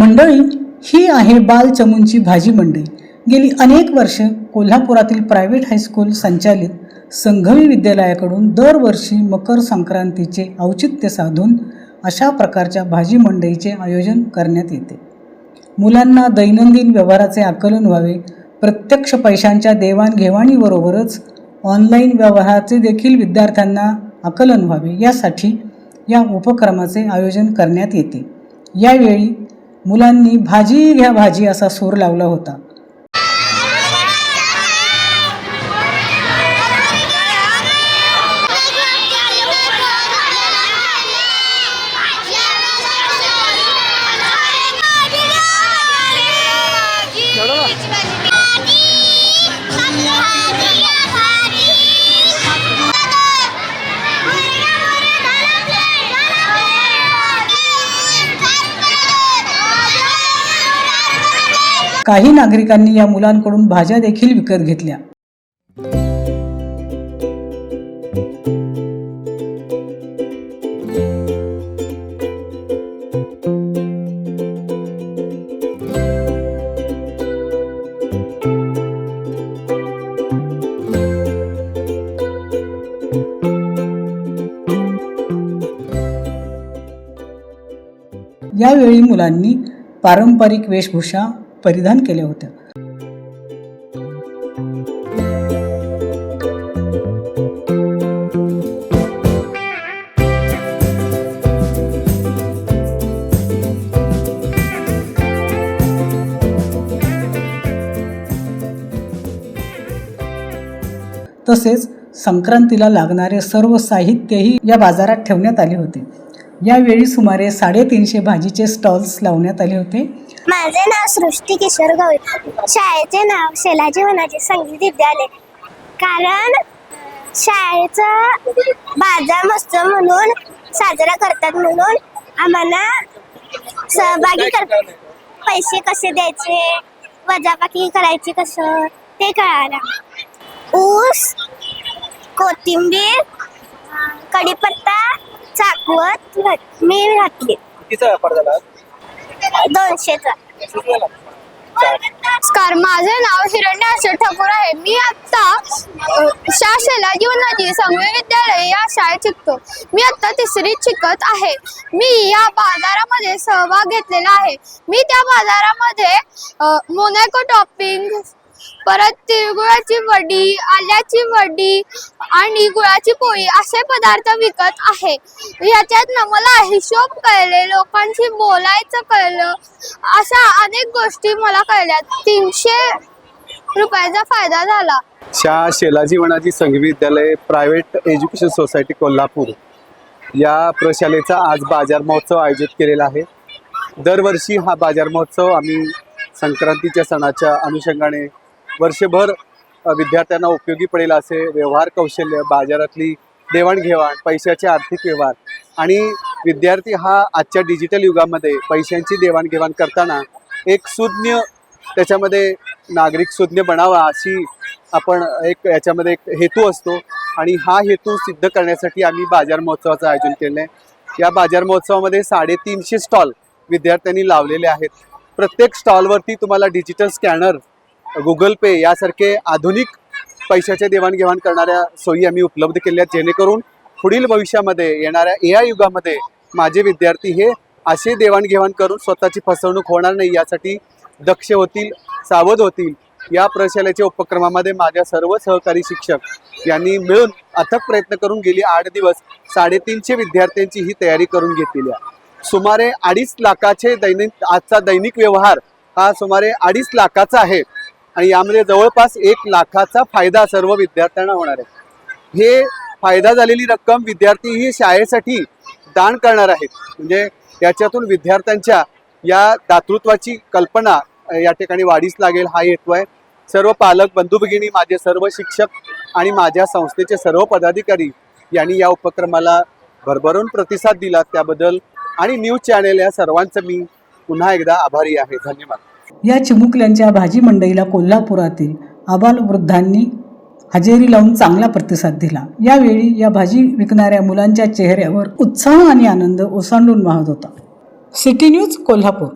मंडळी ही आहे बाल चमूंची भाजी मंडई. गेली अनेक वर्ष कोल्हापुरातील प्रायव्हेट हायस्कूल संचालित संघवी विद्यालयाकडून दरवर्षी मकर संक्रांतीचे औचित्य साधून अशा प्रकारच्या भाजी मंडईचे आयोजन करण्यात येते. मुलांना दैनंदिन व्यवहाराचे आकलन व्हावे प्रत्यक्ष पैशांच्या देवाणघेवाणीबरोबरच ऑनलाईन व्यवहाराचे देखील विद्यार्थ्यांना आकलन व्हावे यासाठी या उपक्रमाचे आयोजन करण्यात येते. यावेळी मुलांनी भाजी घ्या भाजी असा सूर लावला होता. काही नागरिकांनी या मुलांकडून भाज्या देखील विकत घेतल्या. यावेळी मुलांनी पारंपरिक वेशभूषा परिधान केल्या होत्या. तसेच संक्रांतीला लागणारे सर्व साहित्यही या बाजारात ठेवण्यात आले होते. यावेळी सुमारे साडेतीनशे भाजीचे स्टॉल्स लावण्यात आले होते. माझे नाव सृष्टी किशोर गवळी. शाळेचे नाव शेलाजी वनाचे संगीत विद्यालय कारण शाळेचा बाजार महोत्सव म्हणून साजरा करतात म्हणून आम्हाला सहभागी करतात पैसे कसे द्यायचे वजाबाकी करायची कसं ते कळालं. ऊस कोथिंबीर कढीपत्ता चाकवत घात- मी घातली. कितीचा व्यापार झाला दोनशेचा. नमस्कार माझे नाव हिरण्य अशोक ठाकूर आहे. मी आता अ, वनाजी संगवे विद्यालय या शाळेत शिकतो. मी आता तिसरीत शिकत आहे. मी या बाजारामध्ये सहभाग घेतलेला आहे. मी त्या बाजारामध्ये मोनॅको टॉपिंग परत तिळगुळाची वडी आल्याची वडी आणि गुळाची पोळी असे पदार्थ विकत आहे. याच्यातनं मला हिशोब कळले लोकांशी बोलायचं कळलं अशा अनेक गोष्टी मला कळल्या. तीनशे रुपयाचा फायदा झाला. शा शेलाजी वनाजी संघ विद्यालय प्रायव्हेट एज्युकेशन सोसायटी कोल्हापूर या प्रशालेचा आज बाजार महोत्सव आयोजित केलेला आहे. दरवर्षी हा बाजार महोत्सव आम्ही संक्रांतीच्या सणाच्या अनुषंगाने वर्षभर विद्यार्थ्यांना उपयोगी पडेल असे व्यवहार कौशल्य बाजारातली देवाणघेवाण पैशाचे आर्थिक व्यवहार आणि विद्यार्थी हा आजच्या डिजिटल युगामध्ये पैशांची देवाणघेवाण करताना एक सुज्ञ त्याच्यामध्ये नागरिक सुज्ञ बनावा अशी आपण एक याच्यामध्ये एक हेतू असतो आणि हा हेतू सिद्ध करण्यासाठी आम्ही बाजार महोत्सवाचं आयोजन केलं आहे या बाजार महोत्सवामध्ये साडेतीनशे स्टॉल विद्यार्थ्यांनी लावलेले आहेत. प्रत्येक स्टॉलवरती तुम्हाला डिजिटल स्कॅनर गुगल पे यासारखे आधुनिक पैशाचे देवाणघेवाण करणाऱ्या सोयी आम्ही उपलब्ध केल्या आहेत जेणेकरून पुढील भविष्यामध्ये येणाऱ्या ए आय युगामध्ये माझे विद्यार्थी हे असे देवाणघेवाण करून स्वतःची फसवणूक होणार नाही यासाठी दक्ष होतील सावध होतील. या प्रशालेच्या उपक्रमामध्ये माझ्या सर्व सहकारी शिक्षक यांनी मिळून अथक प्रयत्न करून गेली आठ दिवस साडेतीनशे विद्यार्थ्यांची ही तयारी करून घेतलेली आहे. सुमारे अडीच लाखाचे दैनिक आजचा दैनिक व्यवहार हा सुमारे अडीच लाखाचा आहे. आणि यामध्ये जवळपास एक लाखाचा फायदा सर्व विद्यार्थ्यांना होणार आहे. हे फायदा झालेली रक्कम विद्यार्थी ही शाळेसाठी दान करणार आहेत. म्हणजे याच्यातून विद्यार्थ्यांच्या या दातृत्वाची कल्पना या ठिकाणी वाढीस लागेल हा हेतू आहे. सर्व पालक बंधू भगिनी माझे सर्व शिक्षक आणि माझ्या संस्थेचे सर्व पदाधिकारी यांनी या उपक्रमाला भरभरून प्रतिसाद दिला त्याबद्दल आणि न्यूज चॅनेल या सर्वांचं मी पुन्हा एकदा आभारी आहे. धन्यवाद. या चिमुकल्यांच्या भाजी मंडईला कोल्हापुरातील आबालवृद्धांनी हजेरी लावून चांगला प्रतिसाद दिला. यावेळी या भाजी विकणाऱ्या मुलांच्या चेहऱ्यावर उत्साह आणि आनंद ओसांडून वाहत होता. City news Kolhapur.